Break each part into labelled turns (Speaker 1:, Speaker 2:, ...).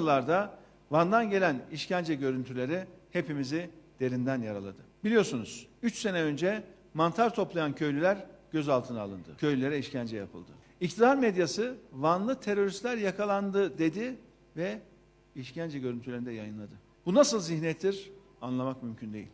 Speaker 1: yıllarda Van'dan gelen işkence görüntüleri hepimizi derinden yaraladı. Biliyorsunuz 3 sene önce mantar toplayan köylüler gözaltına alındı. Köylülere işkence yapıldı. İktidar medyası Vanlı teröristler yakalandı dedi ve işkence görüntülerini de yayınladı. Bu nasıl zihniyettir anlamak mümkün değil.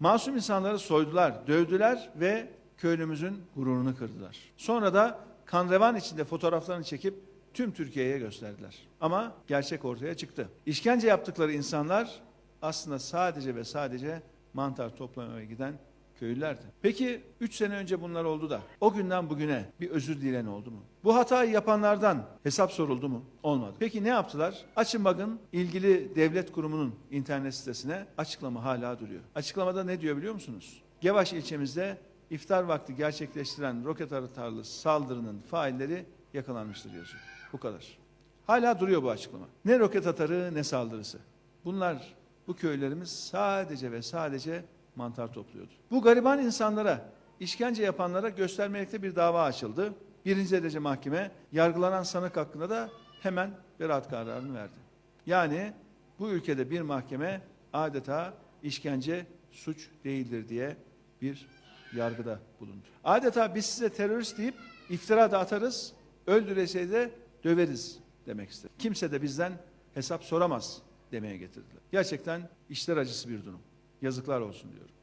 Speaker 1: Masum insanları soydular, dövdüler ve köylümüzün gururunu kırdılar. Sonra da kan revan içinde fotoğraflarını çekip tüm Türkiye'ye gösterdiler. Ama gerçek ortaya çıktı. İşkence yaptıkları insanlar aslında sadece ve sadece mantar toplamaya giden köylülerdi. Peki 3 sene önce bunlar oldu da o günden bugüne bir özür dilen oldu mu? Bu hatayı yapanlardan hesap soruldu mu? Olmadı. Peki ne yaptılar? Açın bakın ilgili devlet kurumunun internet sitesine açıklama hala duruyor. Açıklamada ne diyor biliyor musunuz? Gevaş ilçemizde iftar vakti gerçekleştiren roket atarlı saldırının failleri yakalanmıştır yazıyor. Bu kadar. Hala duruyor bu açıklama. Ne roket atarı ne saldırısı. Bunlar bu köylerimiz sadece ve sadece mantar topluyordu. Bu gariban insanlara, işkence yapanlara göstermelikte bir dava açıldı. Birinci derece mahkeme yargılanan sanık hakkında da hemen beraat kararını verdi. Yani bu ülkede bir mahkeme adeta işkence suç değildir diye bir yargıda bulundu. Adeta biz size terörist deyip iftira da atarız, öldüresey de döveriz demek istedi. Kimse de bizden hesap soramaz demeye getirdiler. Gerçekten işler acısı bir durum. Yazıklar olsun diyorum.